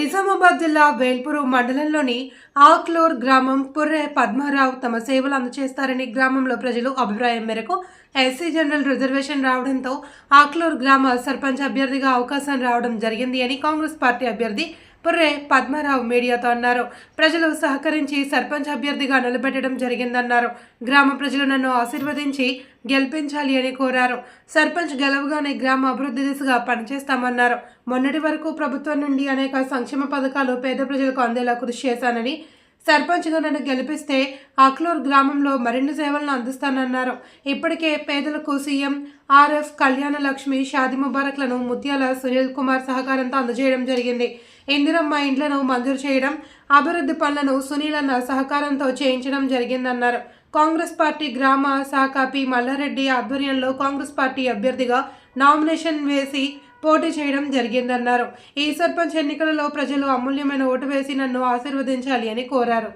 నిజామాబాద్ జిల్లా వేల్పురు మండలంలోని ఆక్లూర్ గ్రామం పుర్రె పద్మారావు తమ సేవలు అందజేస్తారని గ్రామంలో ప్రజలు అభిప్రాయం మేరకు ఎస్సీ జనరల్ రిజర్వేషన్ రావడంతో ఆక్లూర్ గ్రామ సర్పంచ్ అభ్యర్థిగా అవకాశం రావడం జరిగింది అని కాంగ్రెస్ పార్టీ అభ్యర్థి పుర్రే పద్మారావు మీడియాతో అన్నారు. ప్రజలు సహకరించి సర్పంచ్ అభ్యర్థిగా నిలబెట్టడం జరిగిందన్నారు. గ్రామ ప్రజలు నన్ను ఆశీర్వదించి గెలిపించాలి అని కోరారు. సర్పంచ్ గెలవగానే గ్రామ అభివృద్ధి దిశగా పనిచేస్తామన్నారు. మొన్నటి వరకు ప్రభుత్వం నుండి అనేక సంక్షేమ పథకాలు పేద ప్రజలకు అందేలా కృషి చేశానని సర్పంచ్గా నన్ను గెలిపిస్తే అక్లూర్ గ్రామంలో మరిన్ని సేవలను అందిస్తానన్నారు. ఇప్పటికే పేదలకు సీఎం ఆర్ఎఫ్ కళ్యాణ లక్ష్మి షాది ముబారక్లను ముత్యాల సునీల్ కుమార్ సహకారంతో అందజేయడం జరిగింది. ఇందిరమ్మ ఇండ్లను మంజూరు చేయడం అభివృద్ధి పనులను సునీలన్న సహకారంతో చేయించడం జరిగిందన్నారు. కాంగ్రెస్ పార్టీ గ్రామ శాఖ పి. మల్లారెడ్డి ఆధ్వర్యంలో కాంగ్రెస్ పార్టీ అభ్యర్థిగా నామినేషన్ వేసి పోటీ చేయడం జరిగిందన్నారు. ఈ సర్పంచ్ ఎన్నికలలో ప్రజలు అమూల్యమైన ఓటు వేసి నన్ను ఆశీర్వదించాలి అని కోరారు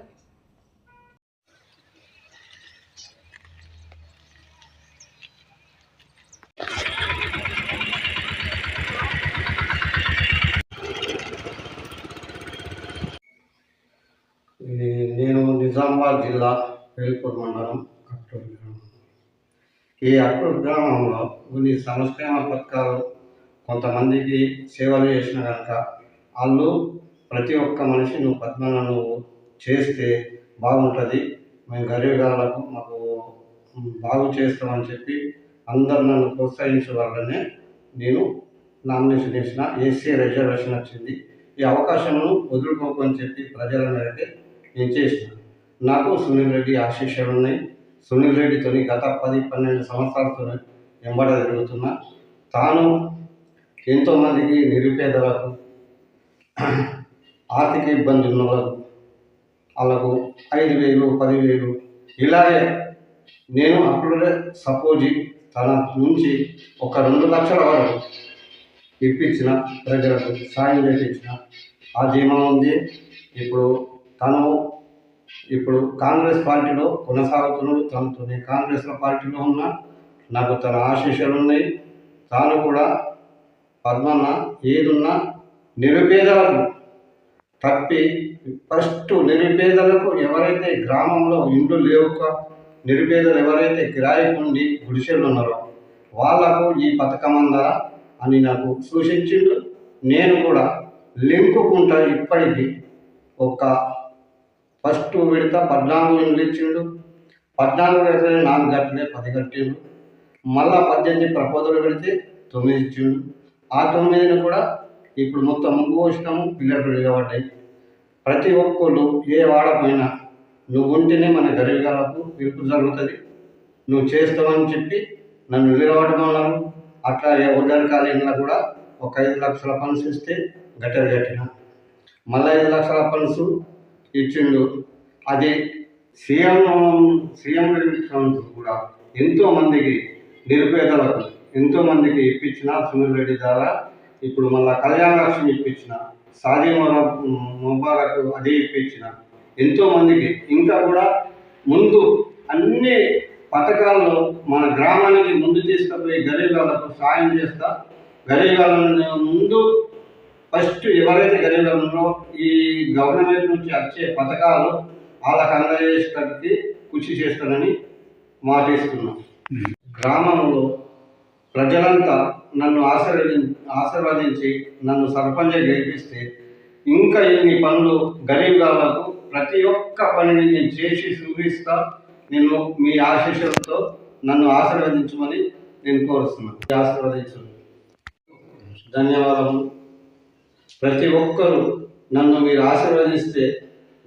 ఇది నేను నిజామాబాద్ జిల్లా వేల్పూర్ మండలం అక్టూర్ గ్రామం. ఈ అట్టూరు గ్రామంలో కొన్ని సంక్షేమ పథకాలు కొంతమందికి సేవలు చేసిన కనుక వాళ్ళు ప్రతి ఒక్క మనిషి నువ్వు పద్మన నువ్వు చేస్తే బాగుంటుంది. మేము గరీబ్ మాకు బాగు చేస్తామని చెప్పి అందరు నన్ను ప్రోత్సహించే వాళ్ళనే నేను నామినేషన్ వేసిన ఏసీ రిజర్వేషన్ వచ్చింది. ఈ అవకాశంను వదులుకోకని చెప్పి ప్రజల మేరకే నేను చేసినాను. నాకు సునీల్ రెడ్డి ఆశీస్సులు ఉన్నాయి. సునీల్ రెడ్డితో గత పది పన్నెండు సంవత్సరాలతో వెంబడ తిరుగుతున్నా తాను ఎంతోమందికి నిరుపేదలకు ఆర్థిక ఇబ్బంది ఉన్న వాళ్ళకు వాళ్ళకు ఐదు వేలు పదివేలు ఇలాగే నేను అప్పుడే సపోజ్ తన నుంచి ఒక రెండు లక్షల వరకు ఇప్పించిన ప్రజలకు సాయం చేయించిన ఆ ధీమా ఉంది. ఇప్పుడు తను ఇప్పుడు కాంగ్రెస్ పార్టీలో కొనసాగుతున్నాడు తనతోనే కాంగ్రెస్ పార్టీలో ఉన్న నాకు తన ఆశీస్సులు ఉన్నాయి. తాను కూడా పద్మన్న ఏదున్నా నిరుపేదలకు తప్పి ఫస్ట్ నిరుపేదలకు ఎవరైతే గ్రామంలో ఇండ్లు లేవుక నిరుపేదలు ఎవరైతే కిరాయి ఉండి గుడిసెలు ఉన్నారో వాళ్ళకు ఈ పథకం అందా అని నాకు సూచించిండు. నేను కూడా లింకుకుంటా ఇప్పటికీ ఒక ఫస్ట్ విడత పద్నాలుగు ఇండ్లు ఇచ్చిండు. పద్నాలుగు విడత నాలుగు గంటలే పది కట్టిండు. మళ్ళా పద్దెనిమిది ప్రపోజల్ పెడితే తొమ్మిది ఇచ్చిండు. ఆ తొమ్మిదిని కూడా ఇప్పుడు మొత్తం ముగ్గు పోసినాము పిల్లలు నిలబడ్డాయి. ప్రతి ఒక్కళ్ళు ఏ వాడపోయినా నువ్వు ఉంటేనే మన గరీబులకు పిలుపు జరుగుతుంది. నువ్వు చేస్తావని చెప్పి నన్ను నిలబడమన్నారు అట్లా ఉదయం కాలేజీలో కూడా ఒక ఐదు లక్షల ఫండ్స్ ఇస్తే గట్టెలు కట్టిన. మళ్ళీ ఐదు లక్షల ఫండ్స్ ఇచ్చిండు. అది సీఎం సీఎం ఫండ్స్ కూడా ఎంతోమందికి నిరుపేదలకు ఎంతోమందికి ఇప్పించిన సునీల్ రెడ్డి ద్వారా ఇప్పుడు మళ్ళీ కళ్యాణ లక్ష్మి ఇప్పించిన సాదీ ముబారక్ అది ఇప్పించిన ఎంతోమందికి ఇంకా కూడా ముందు అన్ని పథకాల్లో మన గ్రామానికి ముందు తీసుకుపోయి గరీబాలకు సాయం చేస్తా గరీబాలను ముందు ఫస్ట్ ఎవరైతే గరీబాలు ఉన్నారో ఈ గవర్నమెంట్ నుంచి వచ్చే పథకాలు వాళ్ళకు అందజేసేటట్టు కృషి చేస్తానని మాటిస్తున్నాం గ్రామంలో ప్రజలంతా నన్ను ఆశీర్వది ఆశీర్వదించి నన్ను సర్పంచ్ గెలిపిస్తే ఇంకా ఇన్ని పనులు గరీబ్ గరీబాలకు ప్రతి ఒక్క పనిని నేను చేసి చూపిస్తా నేను మీ ఆశీస్సులతో నన్ను ఆశీర్వదించమని నేను కోరుస్తున్నాను ఆశీర్వదించు ధన్యవాదములు. ప్రతి ఒక్కరూ నన్ను మీరు ఆశీర్వదిస్తే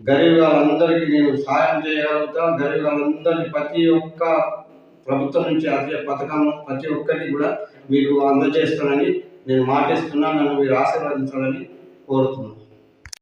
గరీబ్ వాళ్ళందరికీ నేను సాయం చేయగలుగుతా గరీబ్ వాళ్ళందరికీ ప్రతి ఒక్క ప్రభుత్వం నుంచి అదే పథకం ప్రతి ఒక్కటి కూడా మీకు అందజేస్తానని నేను మాటిస్తున్నా నన్ను మీరు ఆశీర్వదించాలని కోరుతున్నాను.